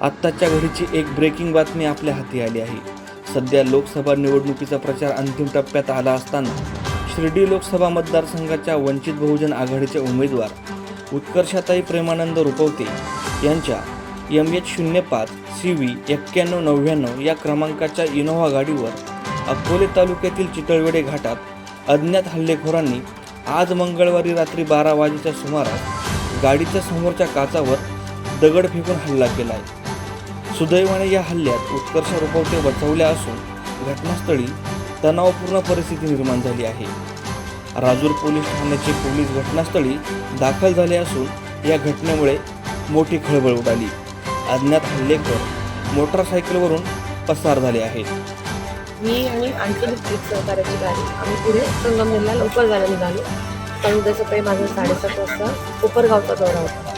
आत्ताच्या घडीची एक ब्रेकिंग बातमी आपल्या हाती आली आहे. सध्या लोकसभा निवडणुकीचा प्रचार अंतिम टप्प्यात आला असताना शिर्डी लोकसभा मतदारसंघाच्या वंचित बहुजन आघाडीचे उमेदवार उत्कर्षाताई प्रेमानंद रुपवते यांच्या एम एच शून्य पाच सी व्ही एक्क्याण्णव नव्याण्णव या क्रमांकाच्या इनोव्हा गाडीवर अकोले तालुक्यातील चितळवेडे घाटात अज्ञात हल्लेखोरांनी आज मंगळवारी रात्री बारा वाजेच्या सुमारास गाडीच्या समोरच्या काचावर दगड फेकून हल्ला केला आहे. सुदैवाने या हल्ल्यात उत्कर्ष रुपवते बचावल्या असून घटनास्थळी तणावपूर्ण परिस्थिती निर्माण झाली आहे. राजूर पोलीस ठाण्याचे पोलीस घटनास्थळी दाखल झाले असून या घटनेमुळे मोठी खळबळ उडाली. अज्ञात हल्लेखोर मोटारसायकलवरून पसार झाले आहेत. मी आणि आणखी एक सहकार्याची गाडी. आम्ही पुढे संगमनेरला लवकर जायला निघालो. कारण उद्या सकाळी माझा साडेसात वाजता कोपरगावचा दौरा होता.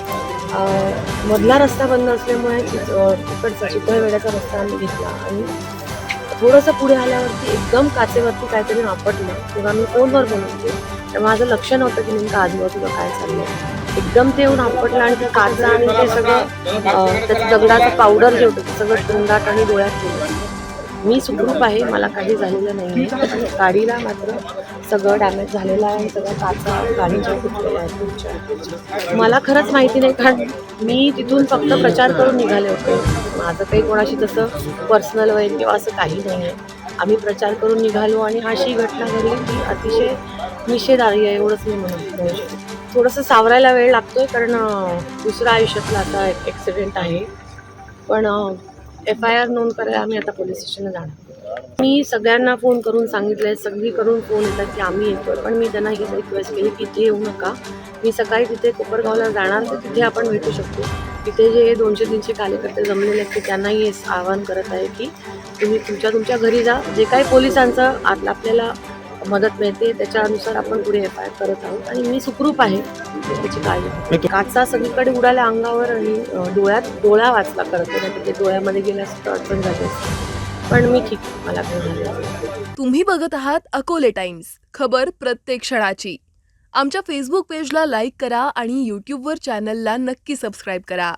मधला रस्ता बंद असल्यामुळे चित- अं, तिकडचा चितळवेड्याचा रस्ता आम्ही घेतला आणि थोडंसं पुढे आल्यावरती एकदम काचेवरती काहीतरी आपटलं तेव्हा मी फोनवर बनवते तर माझं लक्ष नव्हतं की नेमकं आजूबाजूला काय चाललं एकदम ते येऊन आपटलं आणि ते काचा आणि ते सगळं त्याचं दगडाचं पावडर जे होतं ते सगळं तोंडात आणि डोळ्यात केलं मी सुखरूप आहे मला काही झालेलं नाही आहे. गाडीला मात्र सगळं डॅमेज झालेलं आहे सगळं काचा गाडीच्या फुटलेल्या आहेत मला खरंच माहिती नाही कारण मी तिथून फक्त प्रचार करून निघाले होते. माझं काही कोणाशी तसं पर्सनल वैर किंवा असं काही नाही आहे. आम्ही प्रचार करून निघालो आणि अशी घटना घडली की अतिशय निषेधार्ह आहे एवढंच मी म्हणत थोडंसं सावरायला वेळ लागतोय कारण अं, दुसरा आयुष्यातला आता ॲक्सिडेंट आहे. पण एफ आय आर नोंद करायला आम्ही आता पोलीस स्टेशनला जाणार. मी सगळ्यांना फोन करून सांगितलं आहे सगळी करून फोन येतात की आम्ही येतो पण मी त्यांना ही रिक्वेस्ट केली की इथे येऊ नका. मी सकाळी तिथे कोपरगावला जाणार तर तिथे आपण भेटू शकतो. तिथे जे दोनशे तीनशे कार्यकर्ते जमलेले आहेत ते त्यांनाही आवाहन करत आहे की तुम्ही तुमच्या तुमच्या घरी जा. जे काही पोलिसांचं आत आपल्याला मदत मिळते त्याच्यानुसार आपण पुढे एफ आय आर करत आहोत आणि मी सुखरूप आहे त्याची काळजी. काचा सगळीकडे उडाल्या अंगावर आणि डोळ्यात डोळा वाचला करत नाही ते डोळ्यामध्ये गेल्यास अडचण झाली असते. पण मी ठीक आहे. मला. तुम्ही बघत आहात अकोले टाइम्स खबर प्रत्येक क्षणाची आमच्या फेसबुक पेजला लाईक करा आणि यूट्यूबवर चॅनलला नक्की सबस्क्राईब करा